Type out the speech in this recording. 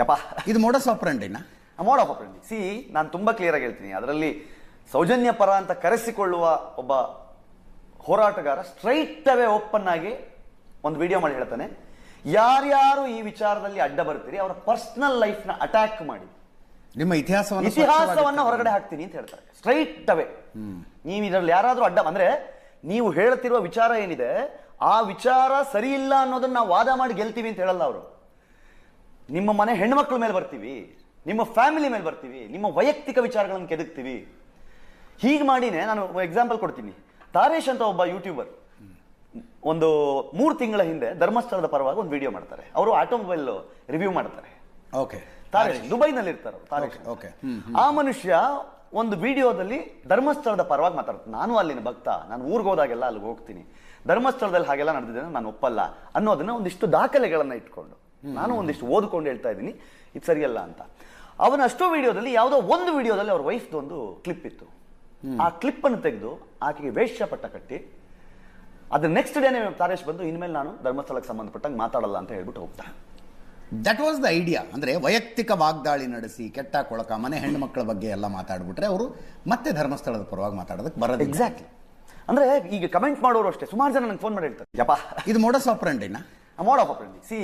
ಯಪ್ಪ. ಇದು ಮೋಡಸ್ ಆಪರಂಡಿನ? ಮೋಡ್ ಆಫ್ ಸಿ ನಾನು ತುಂಬಾ ಕ್ಲಿಯರ್ ಆಗಿ ಹೇಳ್ತೀನಿ. ಅದರಲ್ಲಿ ಸೌಜನ್ಯ ಪರ ಅಂತ ಕರೆಸಿಕೊಳ್ಳುವ ಒಬ್ಬ ಹೋರಾಟಗಾರ ಸ್ಟ್ರೈಟ್ ಅವೇ ಓಪನ್ ಆಗಿ ಒಂದು ವಿಡಿಯೋ ಮಾಡಿ ಹೇಳ್ತಾನೆ. ಯಾರ್ಯಾರು ಈ ವಿಚಾರದಲ್ಲಿ ಅಡ್ಡ ಬರ್ತೀರಿ ಅವರ ಪರ್ಸನಲ್ ಲೈಫ್ನ ಅಟ್ಯಾಕ್ ಮಾಡಿ. ನಿಮ್ಮ ಇತಿಹಾಸವನ್ನು ಇತಿಹಾಸವನ್ನ ಹೊರಗಡೆ ಹಾಕ್ತೀನಿ ಅಂತ ಹೇಳ್ತಾರೆ. ಸ್ಟ್ರೈಟ್ ಅವೇ ನೀವು ಇದರಲ್ಲಿ ಯಾರಾದ್ರೂ ಅಡ್ಡ ಅಂದ್ರೆ ನೀವು ಹೇಳ್ತಿರುವ ವಿಚಾರ ಏನಿದೆ ಆ ವಿಚಾರ ಸರಿ ಇಲ್ಲ ಅನ್ನೋದನ್ನ ನಾವು ವಾದ ಮಾಡಿ ಗೆಲ್ತೀವಿ ಅಂತ ಹೇಳಲ್ಲ ಅವರು. ನಿಮ್ಮ ಮನೆ ಹೆಣ್ಮಕ್ಳ ಮೇಲೆ ಬರ್ತೀವಿ ನಿಮ್ಮ ಫ್ಯಾಮಿಲಿ ಮೇಲೆ ಬರ್ತೀವಿ ನಿಮ್ಮ ವೈಯಕ್ತಿಕ ವಿಚಾರಗಳನ್ನು ಕೆದಕ್ತೀವಿ. ಹೀಗೆ ಮಾಡಿನೇ ನಾನು ಎಕ್ಸಾಂಪಲ್ ಕೊಡ್ತೀನಿ. ತಾರೇಶ್ ಅಂತ ಒಬ್ಬ ಯೂಟ್ಯೂಬರ್ ಒಂದು ಮೂರು ತಿಂಗಳ ಹಿಂದೆ ಧರ್ಮಸ್ಥಳದ ಪರವಾಗಿ ಒಂದು ವಿಡಿಯೋ ಮಾಡ್ತಾರೆ. ಅವರು ಆಟೋಮೊಬೈಲ್ ರಿವ್ಯೂ ಮಾಡ್ತಾರೆ. ಓಕೆ. ತಾರೇಶ್ ದುಬೈನಲ್ಲಿ ಇರ್ತಾರೆ ತಾರೇಶ್. ಹ್ಮ್, ಆ ಮನುಷ್ಯ ಒಂದು ವಿಡಿಯೋದಲ್ಲಿ ಧರ್ಮಸ್ಥಳದ ಪರವಾಗಿ ಮಾತಾಡ್ತೀನಿ. ನಾನು ಅಲ್ಲಿನ ಭಕ್ತ ನಾನು ಊರಿಗೆ ಹೋದಾಗೆಲ್ಲ ಅಲ್ಲಿಗೆ ಹೋಗ್ತೀನಿ. ಧರ್ಮಸ್ಥಳದಲ್ಲಿ ಹಾಗೆಲ್ಲ ನಡೆದಿದೆ ನಾನು ಒಪ್ಪಲ್ಲ ಅನ್ನೋದನ್ನ ಒಂದಿಷ್ಟು ದಾಖಲೆಗಳನ್ನು ಇಟ್ಕೊಂಡು. ನಾನು ಒಂದಿಷ್ಟು ಓದ್ಕೊಂಡು ಹೇಳ್ತಾ ಇದ್ದೀನಿ. ಇದು ಸರಿಯಲ್ಲ ಅಂತ. ಅವನ ಅಷ್ಟೋ ವಿಡಿಯೋದಲ್ಲಿ ಯಾವುದೋ ಒಂದು ವಿಡಿಯೋದಲ್ಲಿ ಅವ್ರ ವೈಫ್ದು ಒಂದು ಕ್ಲಿಪ್ ಇತ್ತು. ಆ ಕ್ಲಿಪ್ ಅನ್ನು ತೆಗೆದು ಆಕೆಗೆ ವೇಷ್ಯ ಪಟ್ಟ ಕಟ್ಟಿ ಅದ್ರ ನೆಕ್ಸ್ಟ್ ಡೇನೇ ತಾರೇಶ್ ಬಂದು ಇನ್ಮೇಲೆ ನಾನು ಧರ್ಮಸ್ಥಳಕ್ಕೆ ಸಂಬಂಧಪಟ್ಟಂಗೆ ಮಾತಾಡಲ್ಲ ಅಂತ ಹೇಳ್ಬಿಟ್ಟು ಹೋಗ್ತಾ. ದಟ್ ವಾಸ್ ದ ಐಡಿಯಾ ಅಂದ್ರೆ ವೈಯಕ್ತಿಕ ವಾಗ್ದಾಳಿ ನಡೆಸಿ ಕೆಟ್ಟ ಕೊಳಕ ಮನೆ ಹೆಣ್ಣು ಮಕ್ಕಳ ಬಗ್ಗೆ ಎಲ್ಲ ಮಾತಾಡ್ಬಿಟ್ರೆ ಅವರು ಮತ್ತೆ ಧರ್ಮಸ್ಥಳದ ಪರವಾಗಿ ಮಾತಾಡೋದಕ್ಕೆ ಬರೋದು ಎಕ್ಸಾಕ್ಟ್ಲಿ ಅಂದ್ರೆ ಈಗ ಕಮೆಂಟ್ ಮಾಡೋರು ಅಷ್ಟೇ. ಸುಮಾರು ಜನ ನನಗೆ ಫೋನ್ ಮಾಡಿ ಹೇಳ್ತಾರೆ. ಯಪ್ಪ. ಇದು ಮೋಡಸ್ ಆಪರಂಡಿನ ಮೋಡ್ ಆಫ್ ಸಿ